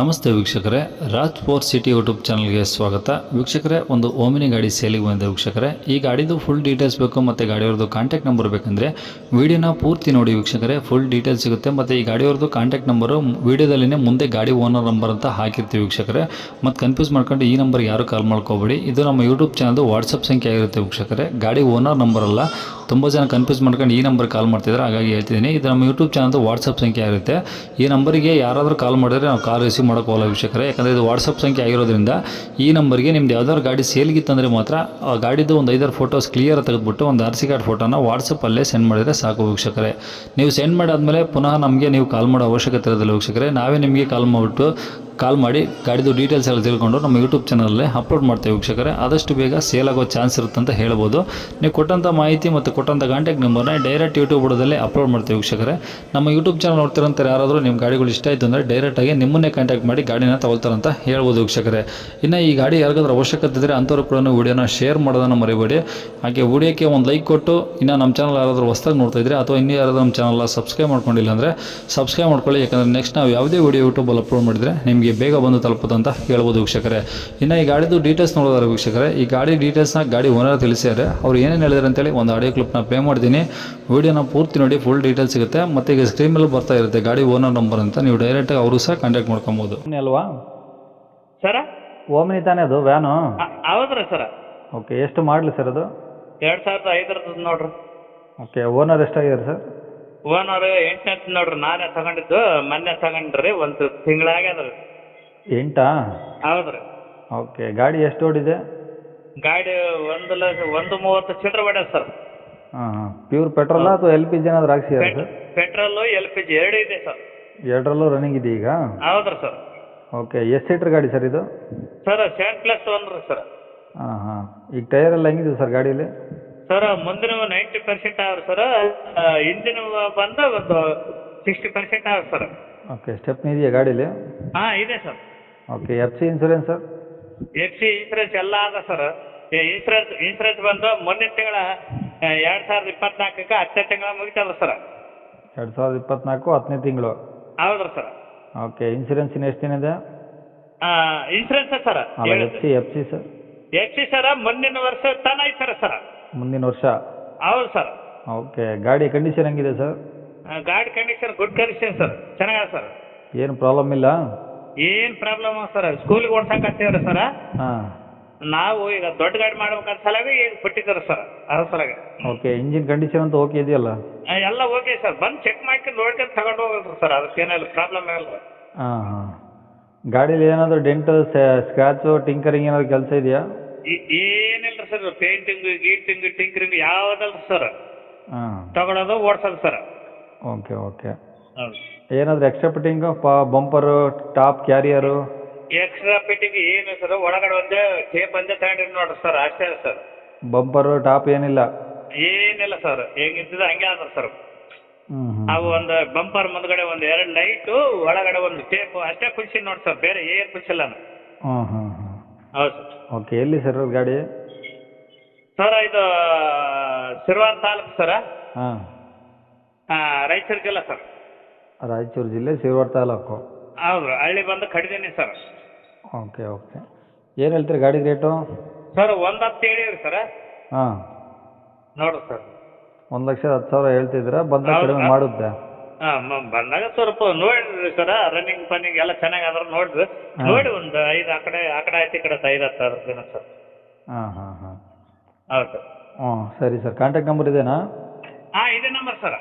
ನಮಸ್ತೆ ವೀಕ್ಷಕರೇ, Raj four city YouTube ಚಾನಲ್ಗೆ ಸ್ವಾಗತ. ವೀಕ್ಷಕರೇ, ಒಂದು ಓಮಿನಿ ಗಾಡಿ ಸೇಲಿಗೆ ಬಂದಿದೆ ವೀಕ್ಷಕರೇ. ಈ ಗಾಡಿದು ಫುಲ್ ಡೀಟೇಲ್ಸ್ ಬೇಕು ಮತ್ತು ಗಾಡಿಯವ್ರದ್ದು ಕಾಂಟ್ಯಾಕ್ಟ್ ನಂಬರ್ ಬೇಕಂದರೆ ವಿಡಿಯೋನ ಪೂರ್ತಿ ನೋಡಿ ವೀಕ್ಷಕರೇ ಫುಲ್ ಡೀಟೇಲ್ಸ್ ಸಿಗುತ್ತೆ. ಮತ್ತು ಈ ಗಾಡಿಯವ್ರದ್ದು ಕಾಂಟ್ಯಾಕ್ಟ್ ನಂಬರು ವಿಡಿಯೋದಲ್ಲಿನೇ ಮುಂದೆ ಗಾಡಿ ಓನರ್ ನಂಬರ್ ಅಂತ ಹಾಕಿರ್ತೀವಿ ವೀಕ್ಷಕರೇ. ಮತ್ತು ಕನ್ಫ್ಯೂಸ್ ಮಾಡ್ಕೊಂಡು ಈ ನಂಬರ್ ಯಾರು ಕಾಲ್ ಮಾಡ್ಕೋಬೇಡಿ. ಇದು ನಮ್ಮ ಯೂಟ್ಯೂಬ್ ಚಾನಲ್ದು ವಾಟ್ಸಪ್ ಸಂಖ್ಯೆ ಆಗಿರುತ್ತೆ ವೀಕ್ಷಕರೇ. ಗಾಡಿ ಓನರ್ ನಂಬರ್ ಅಲ್ಲ ತುಂಬ ಜನ ಕನ್ಫ್ಯೂಸ್ ಮಾಡ್ಕೊಂಡು ಈ ನಂಬರ್ ಕಾಲ್ ಮಾಡ್ತಿದ್ದಾರೆ ಹಾಗಾಗಿ ಹೇಳ್ತಿದ್ದೀನಿ. ಇದು ನಮ್ಮ ಯೂಟ್ಯೂಬ್ ಚಾನಲ್ದು ವಾಟ್ಸಪ್ ಸಂಖ್ಯೆ ಆಗಿರುತ್ತೆ. ಈ ನಂಬರಿಗೆ ಯಾರಾದರೂ ಕಾಲ್ ಮಾಡಿದ್ರೆ ನಾವು ಕಾಲ್ ರಿಸೀವ್ ಮಾಡೋಕೆ ಹೋಗಲ್ಲ ವಿಷಯಕರ ಯಾಕಂದರೆ ಇದು ವಾಟ್ಸಪ್ ಸಂಖ್ಯೆ ಆಗಿರೋದ್ರಿಂದ ಈ ನಂಬರ್ಗೆ ನಿಮ್ದು ಯಾವ್ದಾದ್ರು ಗಾಡಿ ಸೇಲ್ಗಿತ್ತಂದರೆ ಮಾತ್ರ ಆ ಗಾಡಿದು ಒಂದು ಐದಾರು ಫೋಟೋಸ್ ಕ್ಲಿಯರ್ ತೆಗೆದುಬಿಟ್ಟು ಒಂದು ಆರ್ ಸಿ ಕಾರ್ಡ್ ಫೋಟೋನ ವಾಟ್ಸಪ್ಪಲ್ಲೇ ಸೆಂಡ್ ಮಾಡಿದರೆ ಸಾಕು ವೀಕ್ಷಕರೇ. ನೀವು ಸೆಂಡ್ ಮಾಡಾದಮೇಲೆ ಪುನಃ ನಮಗೆ ನೀವು ಕಾಲ್ ಮಾಡೋ ಅವಶ್ಯಕತೆ ಇರೋದಿಲ್ಲ ವೀಕ್ಷಕರೇ. ನಾವೇ ನಿಮಗೆ ಕಾಲ್ ಮಾಡಿಬಿಟ್ಟು ಕಾಲ್ ಮಾಡಿ ಗಾಡಿದು ಡೀಟೇಲ್ಸ್ ಎಲ್ಲ ತಿಳ್ಕೊಂಡು ನಮ್ಮ ಯೂಟ್ಯೂಬ್ ಚಾನಲಲ್ಲೇ ಅಪ್ಲೋಡ್ ಮಾಡ್ತೇವೆ ವೀಕ್ಷಕರೇ. ಆದಷ್ಟು ಬೇಗ ಸೇಲ್ ಆಗೋ ಚಾನ್ಸ್ ಇರುತ್ತೆ ಅಂತ ಹೇಳ್ಬೋದು. ನೀವು ಕೊಟ್ಟಂಥ ಮಾಹಿತಿ ಮತ್ತು ಕೊಟ್ಟಂಥ ಕಾಂಟ್ಯಾಕ್ಟ್ ನಂಬರ್ನ ಡೈರೆಕ್ಟ್ ಯೂಟ್ಯೂಬ್ ಬುಡದಲ್ಲಿ ಅಪ್ಲೋಡ್ ಮಾಡ್ತೇವೆ ವೀಕ್ಷಕರೇ. ನಮ್ಮ ಯೂಟ್ಯೂಬ್ ಚಾನಲ್ ನೋಡ್ತಿರೋಂಥ ಯಾರಾದರೂ ನಿಮ್ಮ ಗಾಡಿಗಳು ಇಷ್ಟ ಆಯಿತು ಅಂದರೆ ಡೈರೆಕ್ಟಾಗಿ ನಿಮ್ಮನ್ನೇ ಕಾಂಟ್ಯಾಕ್ಟ್ ಮಾಡಿ ಗಾಡಿನ ತಗೊಳ್ತಾರಂತ ಹೇಳ್ಬೋದು ವೀಕ್ಷಕರೇ. ಇನ್ನು ಈ ಗಾಡಿ ಯಾರಿಗಾದ್ರೂ ಅವಶ್ಯಕತೆ ಇದ್ದರೆ ಅಂಥವ್ರು ಕೂಡ ವೀಡಿಯೋನ ಶೇರ್ ಮಾಡೋದನ್ನು ಮರಿಬೇಡಿ. ಹಾಗೆ ವಿಡಿಯೋಕ್ಕೆ ಒಂದು ಲೈಕ್ ಕೊಟ್ಟು ಇನ್ನು ನಮ್ಮ ಚಾನಲ್ ಯಾರಾದರೂ ಹೊಸ್ದಾಗಿ ನೋಡ್ತಾ ಇದ್ರೆ ಅಥವಾ ಇನ್ನೂ ಯಾರಾದರೂ ನಮ್ಮ ಚಾನಲ್ ಸಬ್ಸ್ಕ್ರೈಬ್ ಮಾಡ್ಕೊಂಡಿಲ್ಲ ಅಂದರೆ ಸಬ್ಸ್ಕ್ರೈಬ್ ಮಾಡ್ಕೊಳ್ಳಿ. ಯಾಕಂದರೆ ನೆಕ್ಸ್ಟ್ ನಾವು ಯಾವುದೇ ವೀಡಿಯೋ ಯೂಟ್ಯೂಬಲ್ಲಿ ಅಪ್ಲೋಡ್ ಮಾಡಿದರೆ ನಿಮಗೆ ಬೇಗ ಬಂದು ತಲುಪುತ್ತೆ ಅಂತ ಹೇಳ್ಬೋದು ವೀಕ್ಷಕರೇ. ಇನ್ನು ಈ ಗಾಡಿದು ಡೀಟೇಲ್ಸ್ ನೋಡೋದಾರೆ ವೀಕ್ಷಕರೇ ಈ ಗಾಡಿ ಡೀಟೇಲ್ಸ್ನ ಗಾಡಿ ಓನರ್ ತಿಳಿಸಿದ್ದಾರೆ. ಅವ್ರು ಏನೇನು ಹೇಳಿದಾರೆ ಅಂತೇಳಿ ಒಂದು ಆಡಿಯೋ ಕ್ಲಿಪ್ನ ಪ್ಲೇ ಮಾಡ್ತೀನಿ. ವೀಡಿಯೋನ ಪೂರ್ತಿ ನೋಡಿ ಫುಲ್ ಡೀಟೇಲ್ಸ್ ಸಿಗುತ್ತೆ. ಮತ್ತು ಈಗ ಸ್ಕ್ರೀನ್ ಮೇಲೆ ಬರ್ತಾ ಇರುತ್ತೆ ಗಾಡಿ ಓನರ್ ನಂಬರ್ ಅಂತ. ನೀವು ಡೈರೆಕ್ಟಾಗಿ ಅವರು ಸಹ ಕಾಂಟ್ಯಾಕ್ಟ್ ಮಾಡ್ಕೊಬೋದು. ಅಲ್ವಾ? ಸರ? ಓಮಿನಿ ತಾನೇ ಅದು ವ್ಯಾನು ಹೌದ್ರಿ ಸರ. ಓಕೆ ಎಷ್ಟು ಮಾಡಲಿ ಸರ್ ಅದು? ಎರಡು ಸಾವಿರದ ಐದರದ್ದು ನೋಡ್ರಿ. ಓಕೆ ಓನರ್ ಎಷ್ಟಾಗಿದೆ ಸರ್? ಓನರ್ ಎಂಟನೇ ನೋಡ್ರಿ. ನಾನೇ ತಗೊಂಡಿದ್ದು ಮೊನ್ನೆ ತಗೊಂಡ್ರಿ ಒಂದು ತಿಂಗಳಾಗ್ಯದ್ರಿ ಎಂಟಾ? ಹೌದ್ರಿ ಓಕೆ ಗಾಡಿ ಎಷ್ಟು ಓಡಿದೆ? ಗಾಡಿ ಒಂದು ಲಕ್ಷ ಒಂದು ಮೂವತ್ತು ಚಿಲ್ಲರೆ ಹೊಡ್ಯದ ಸರ್. ಹಾಂ ಹಾಂ. ಪ್ಯೂರ್ ಪೆಟ್ರೋಲಾ ಅಥವಾ ಎಲ್ ಪಿ ಜಿ ಏನಾದರೂ ಹಾಕ್ಸಿದಾರೆ sir? Petrol L P G ಎರಡು ಇದೆ ಸರ್. ಎರಡರಲ್ಲೂ ರನ್ನಿಂಗ್ ಇದೆ ಈಗ? ಹೌದ್ರಿ ಸರ್. ಓಕೆ ಎಷ್ಟು ಸೀಟ್ರ್ ಗಾಡಿ ಸರ್ ಇದು? ಸರ್ ಸೆವೆನ್ ಪ್ಲಸ್ ಒನ್ ರೀ ಸರ್. ಹಾಂ ಹಾಂ. ಈಗ ಟೈರ್ ಎಲ್ಲ ಹೆಂಗಿದೆ ಸರ್ ಗಾಡೀಲಿ? ಸರ್ ಮುಂದಿನ ನೈಂಟಿ ಪರ್ಸೆಂಟ್ ಅವ್ರಿ ಸರ್ ಇಂಜಿನ್ ಬಂದು ಒಂದು ಸಿಕ್ಸ್ಟಿ ಪರ್ಸೆಂಟ್ ಅವ್ರಿ ಸರ್. ಓಕೆ ಸ್ಟೆಪ್ನಿ ಇದೆಯಾ ಗಾಡೀಲಿ? ಹಾಂ ಇದೆ sir. Okay F C insurance sir? F C insurance ಎಲ್ಲ ಅದ ಸರ್ ಇನ್ಸೂರೆನ್ಸ್ ಇನ್ಸೂರೆನ್ಸ್ ಬಂದು ಮುಂದಿನ ತಿಂಗಳ ಎರಡು ಸಾವಿರದ ಇಪ್ಪತ್ನಾಲ್ಕಕ್ಕೆ ಹತ್ತನೇ ತಿಂಗಳ ಮುಗಿತಲ್ಲ ಸರ್ ಎರಡು ಸಾವಿರದ ಇಪ್ಪತ್ನಾಲ್ಕು ಹತ್ತನೇ ತಿಂಗಳು. ಹೌದ್ರಿ ಸರ್ ಓಕೆ ಇನ್ಸೂರೆನ್ಸ್ ಎಷ್ಟು ಏನಿದೆ insurance sir F C F C sir F C sir ಮುಂದಿನ ವರ್ಷ ತನ ಐತೆ ಸರ್ ಮುಂದಿನ ವರ್ಷ? ಹೌದು ಸರ್ ಓಕೆ ಗಾಡಿ ಕಂಡೀಷನ್ ಹೆಂಗಿದೆ ಸರ್ ಗಾಡಿ ಕಂಡೀಷನ್ ಗುಡ್ ಕಂಡೀಷನ್ ಸರ್ ಚೆನ್ನಾಗಿದೆ ಸರ್ ಏನು ಪ್ರಾಬ್ಲಮ್ ಇಲ್ಲ? ಏನು ಪ್ರಾಬ್ಲಮ್ ಸರ್ ಸ್ಕೂಲಿಗೆ ಓಡ್ಸಕತ್ತೀವ್ರಿ ಸರ್ ಹಾಂ. ನಾವು ಈಗ ದೊಡ್ಡ ಗಾಡಿ ಮಾಡ್ಬೇಕಂತ ಸಲುವಾಗಿ ಈಗ ಬಿಟ್ಟಿದ್ದಾರೆ ಸರ್ ಅದ್ರ ಸಲುವಾಗಿ. ಓಕೆ ಇಂಜಿನ್ ಕಂಡೀಷನ್ ಅಂತ ಓಕೆ ಇದೆಯಲ್ಲ? ಆ, ಎಲ್ಲ ಓಕೆ ಸರ್ ಬಂದು ಚೆಕ್ ಮಾಡ್ಕೊಂಡು ನೋಡ್ಕೊಂಡು ತಗೊಂಡು ಹೋಗೋದು ಸರ್ ಅದಕ್ಕೇನಿಲ್ಲ ಪ್ರಾಬ್ಲಮ್ ಇಲ್ಲ ಹಾಂ ಹಾಂ. ಗಾಡೀಲಿ ಏನಾದರೂ ಡೆಂಟ್ ಸ್ಕ್ರಾಚ್ ಟಿಂಕರಿಂಗ್ ಏನಾದರೂ ಕೆಲಸ ಇದೆಯಾ? ಏನಿಲ್ಲ ಸರ್ ಪೇಂಟಿಂಗ್ ಗೀಟಿಂಗ್ ಟಿಂಕರಿಂಗ್ ಯಾವ್ದಲ್ಲ ಸರ್ ಹಾಂ. ತಗೊಳೋದು ಓಡ್ಸೋದು ಸರ್ ಓಕೆ ಓಕೆ ಹೌದು. ಏನಾದರೂ extra fitting bumper bumper top carrier extra fitting ಏನು ಸರ್ ಒಳಗಡೆ ಒಂದೇ ಟೇಪ್ ಒಂದೇ ತಗೊಂಡಿರಿ ನೋಡ್ರಿ ಸರ್ ಅಷ್ಟೇ ಸರ್ ಬಂಪರು ಟಾಪ್ ಏನಿಲ್ಲ? ಏನಿಲ್ಲ ಸರ್ ಹೆಂಗಿದ್ದದ ಹಂಗೆ ಅದ ಸರ್ ಹ್ಞೂ ಹ್ಞೂ ಅವು ಒಂದು ಬಂಪರ್ ಮುಂದ್ಗಡೆ ಒಂದು ಎರಡು ಲೈಟು ಒಳಗಡೆ ಒಂದು ಟೇಪ್ ಅಷ್ಟೇ ಕುಡಿಸಿ ನೋಡಿ ಸರ್ ಬೇರೆ ಏನು ಕುಡಿಸಿಲ್ಲ ನಾನು ಹ್ಞೂ ಹ್ಞೂ ಹ್ಞೂ ಹೌದು ಸರ್ ಓಕೆ ಎಲ್ಲಿ ಸರ್ ಇರೋದು ಗಾಡಿ? ಸರ್ ಇದು ಸಿರ್ವಾರ್ ತಾಲೂಕು ಸರ್ ಹಾಂ. ರಾಯಚೂರು ಜಿಲ್ಲಾ ಸರ್ ರಾಯಚೂರು ಜಿಲ್ಲೆ ಶಿರವಾಡ ತಾಲೂಕು. ಹೌದು ಹಳ್ಳಿ ಬಂದು ಕಡಿದೀನಿ ಸರ್. Okay okay. ಏನು ಹೇಳ್ತೀರಿ ಗಾಡಿ ರೇಟು? ಸರ್ ಒಂದು ಹತ್ತು ಹೇಳಿರಿ ಸರ್. ಹಾಂ. ನೋಡು ಸರ್. ಒಂದು ಲಕ್ಷದ ಹತ್ತು ಸಾವಿರ ಹೇಳ್ತಿದ್ದೀರಾ ಬಂದಾಗ ಹೌದು. ಕಡಿಮೆ ಮಾಡುತ್ತೆ ಹಾಂ ಬಂದಾಗ ಸ್ವಲ್ಪ ನೋಡಿರಿ ಸರ್ ರನ್ನಿಂಗ್ ಪನ್ನಿಂಗ್ ಎಲ್ಲ ಚೆನ್ನಾಗಿ ಆದ್ರೆ ನೋಡಿರಿ ಹಾ. ನೋಡಿ ಒಂದು ಐದು ಆ ಕಡೆ ಆ ಕಡೆ ಆಯ್ತು ಈ ಕಡೆ ಐದು ಹತ್ತು ಸಾವಿರ ದಿನ ಸರ್. ಹಾಂ ಹಾಂ ಹಾಂ. ಹೌದು. ಹ್ಞೂ ಸರಿ ಸರ್. ಕಾಂಟ್ಯಾಕ್ಟ್ ನಂಬರ್ ಇದೇನಾ? ಹಾಂ ಇದೇ ನಂಬರ್ ಸರ್.